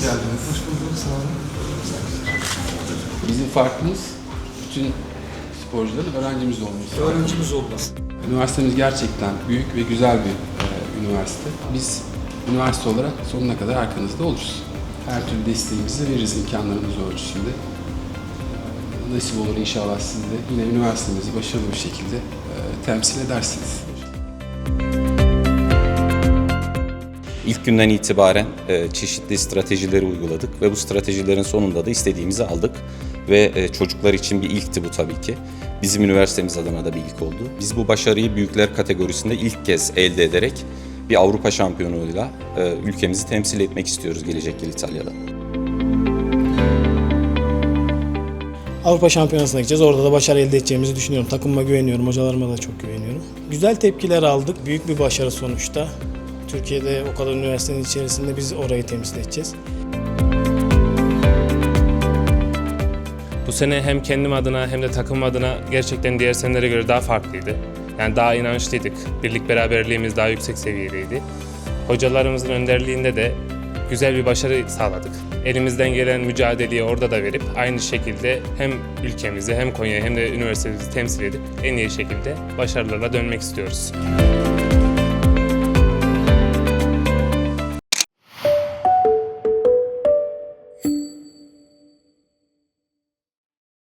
geldiniz. Hoş bulduk, sağ olun. Bizim farkımız bütün sporcuların öğrencimiz olması. Öğrencimiz olması. Üniversitemiz gerçekten büyük ve güzel bir e, üniversite. Biz üniversite olarak sonuna kadar arkanızda oluruz. Her türlü desteğimizi veririz imkanlarımız ölçüsünde. Nasip olur inşallah siz de yine üniversitemizi başarılı bir şekilde e, temsil edersiniz. İlk günden itibaren e, çeşitli stratejileri uyguladık ve bu stratejilerin sonunda da istediğimizi aldık. Ve e, çocuklar için bir ilkti bu tabii ki. Bizim üniversitemiz adına da bir ilk oldu. Biz bu başarıyı büyükler kategorisinde ilk kez elde ederek bir Avrupa şampiyonuyla e, ülkemizi temsil etmek istiyoruz gelecek yıl İtalya'da. Avrupa Şampiyonası'na gideceğiz. Orada da başarı elde edeceğimizi düşünüyorum. Takımıma güveniyorum, hocalarıma da çok güveniyorum. Güzel tepkiler aldık. Büyük bir başarı sonuçta. Türkiye'de o kadar üniversitenin içerisinde biz orayı temsil edeceğiz. Bu sene hem kendim adına hem de takım adına gerçekten diğer senelere göre daha farklıydı. Yani daha inançlıydık. Birlik beraberliğimiz daha yüksek seviyedeydi. Hocalarımızın önderliğinde de güzel bir başarı sağladık. Elimizden gelen mücadeleyi orada da verip aynı şekilde hem ülkemizi hem Konya'yı hem de üniversitemizi temsil edip en iyi şekilde başarılarla dönmek istiyoruz.